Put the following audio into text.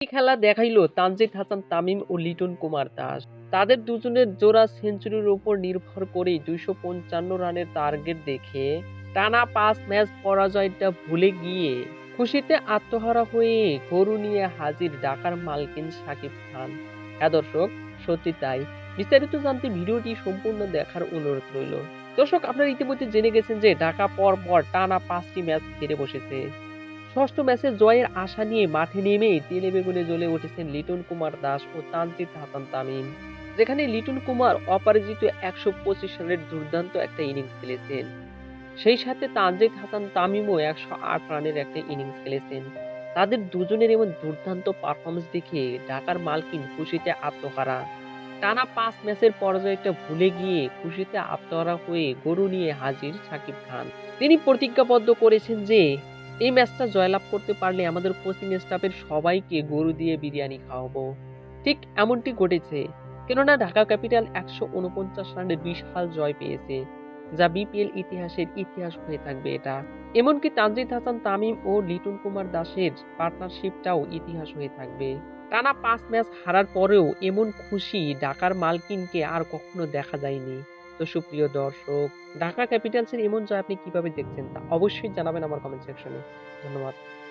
এই খেলা দেখাইলো তানজিদ হাসান, তামিম ও লিটন কুমার দাস। তাদের দুজনের জোড়া সেঞ্চুরির উপর নির্ভর করে দুইশো পঞ্চান্ন রানের টার্গেট দেখে টানা পাঁচ ম্যাচ পরাজয়টা ভুলে গিয়ে খুশিতে আত্মহারা হয়ে গরু নিয়ে হাজির ঢাকার মালকিন সাকিব খান। হ্যাঁ দর্শক, সত্যি তাই। বিস্তারিত জানতে ভিডিওটি সম্পূর্ণ দেখার অনুরোধ রইল। দর্শক, আপনারা ইতিমধ্যে জেনে গেছেন যে ঢাকা পর পর টানা পাঁচটি ম্যাচ হেরে বসেছে। ষষ্ঠ ম্যাচে জয়ের আশা নিয়ে মাঠে নেমে তেলে বেগুনে জ্বলে উঠেছেন লিটন কুমার দাস ও তানজিদ হাসান তামিম। যেখানে লিটন কুমার অপরাজিত একশো পঁচিশ রানের দুর্দান্ত একটা ইনিংস খেলেছেন। সেই সাথে তানজিদ হাসান তামিমও একশো আট রানের একটা ইনিংস খেলেছেন। তাদের দুজনের এমন দুর্দান্ত পারফরমেন্স দেখে ঢাকার মালকিন খুশিতে আত্মহারা। টানা পাঁচ ম্যাচের পরাজয়টা ভুলে গিয়ে খুশিতে আত্মহারা হয়ে গরু নিয়ে হাজির সাকিব খান। তিনি প্রতিজ্ঞাবদ্ধ করেছেন যে এই ম্যাচটা জয়লাভ করতে পারলে আমাদের কোচিং স্টাফের সবাইকে গরু দিয়ে বিরিয়ানি খাওয়াবো। ঠিক এমনটি ঘটেছে, কেননা ঢাকা ক্যাপিটাল একশো উনপঞ্চাশ রানের বিশাল জয় পেয়েছে, যা বিপিএল ইতিহাসের ইতিহাস হয়ে থাকবে এটা। এমনকি তানজিদ হাসান তামিম ও লিটন কুমার দাসের পার্টনারশিপটাও ইতিহাস হয়ে থাকবে। টানা পাঁচ ম্যাচ হারার পরেও এমন খুশি ঢাকার মালকিনকে আর কখনো দেখা যায়নি। তো সুপ্রিয় দর্শক, ঢাকা ক্যাপিটালসের এমন জয় আপনি কীভাবে দেখছেন তা অবশ্যই জানাবেন আমার কমেন্ট সেকশনে ধন্যবাদ।